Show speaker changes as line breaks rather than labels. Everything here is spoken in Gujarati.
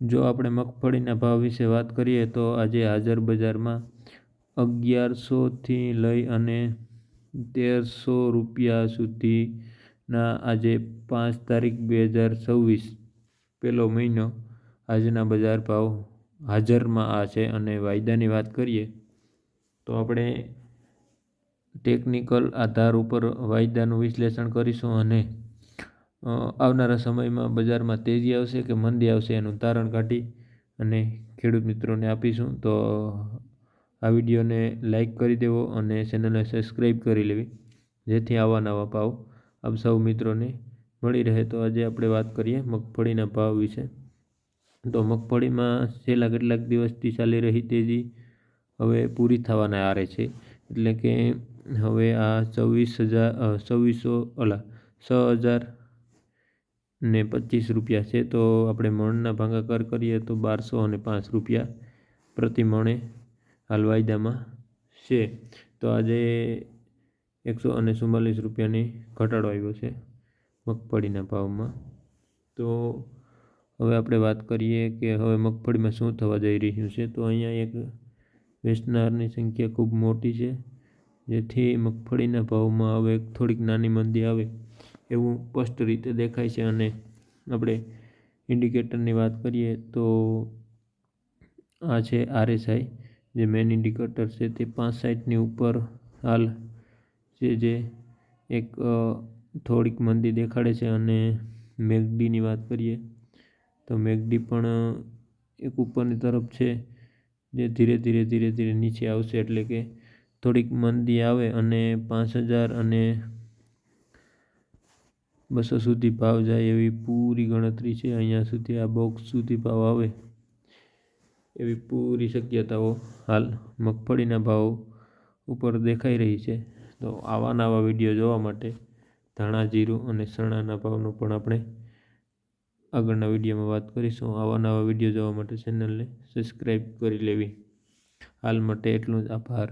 જો આપણે મગફળીના ભાવ વિશે વાત કરીએ તો આજે હાજર બજારમાં અગિયારસોથી લઈ અને તેરસો રૂપિયા સુધીના આજે પાંચ તારીખ બે હજાર છવ્વીસ પહેલો મહિનો આજના બજાર ભાવ હાજરમાં આ છે અને વાયદાની વાત કરીએ તો આપણે ટેકનિકલ આધાર ઉપર વાયદાનું વિશ્લેષણ કરીશું અને આવનારા સમયમાં બજારમાં તેજી આવશે કે મંદી આવશે એનું તારણ કાઢી અને ખેડૂત મિત્રોને આપીશું. તો આ વિડીયોને લાઈક કરી દેવો અને ચેનલને સબસ્ક્રાઈબ કરી લેવી. જેથી આવા નવા ભાવ આપ સૌ મિત્રોને મળી રહે. તો આજે આપણે વાત કરીએ મગફળીના ભાવ વિશે. તો મગફળીમાં છેલ્લા કેટલાક દિવસથી ચાલી રહી તેજી હવે પૂરી થવાના આરે છે. એટલે કે હવે આ ચોવીસ હજાર છવ્વીસો ઓલા છ હજાર ને પચીસ રૂપિયા છે, તો આપણે મણના ભાગાકાર કરીએ તો બારસો અને પાંચ રૂપિયા પ્રતિ મણે હાલ વાયદામાં છે. તો આજે એકસો અને ચુમ્માલીસ રૂપિયાની ઘટાડો આવ્યો છે મગફળીના ભાવમાં. તો હવે આપણે વાત કરીએ કે હવે મગફળીમાં શું થવા જઈ રહ્યું છે, તો અહીંયા એક વેચનારની સંખ્યા ખૂબ મોટી છે, જેથી મગફળીના ભાવમાં હવે થોડીક નાની મંદી આવે. એવું સ્પષ્ટ રીતે દેખાય છે અને આપણે ઇન્ડિકેટરની વાત કરીએ તો આ છે આરએસઆઈ, જે મેન ઇન્ડિકેટર છે તે પાંચ સાઠની ઉપર હાલ છે જે એક થોડીક મંદી દેખાડે છે અને મેગડીની વાત કરીએ તો મેગડી પણ એક ઉપરની તરફ છે જે ધીરે ધીરે ધીરે ધીરે નીચે આવશે એટલે કે થોડીક મંદી આવે અને પાંચ હજાર અને બસો સુધી ભાવ જાય એવી પૂરી ગણતરી છે. અહીંયા સુધી આ બોક્સ સુધી ભાવ આવે એવી પૂરી શક્યતાઓ હાલ મગફળીના ભાવ ઉપર દેખાઈ રહી છે. તો આવા નવા વીડિયો જોવા માટે ધાણા જીરું અને ચણાના ભાવનું પણ આપણે આગળના વિડીયોમાં વાત કરીશું. આવા નવા વીડિયો જોવા માટે ચેનલને સબસ્ક્રાઈબ કરી લેવી. હાલ માટે એટલું જ. આભાર.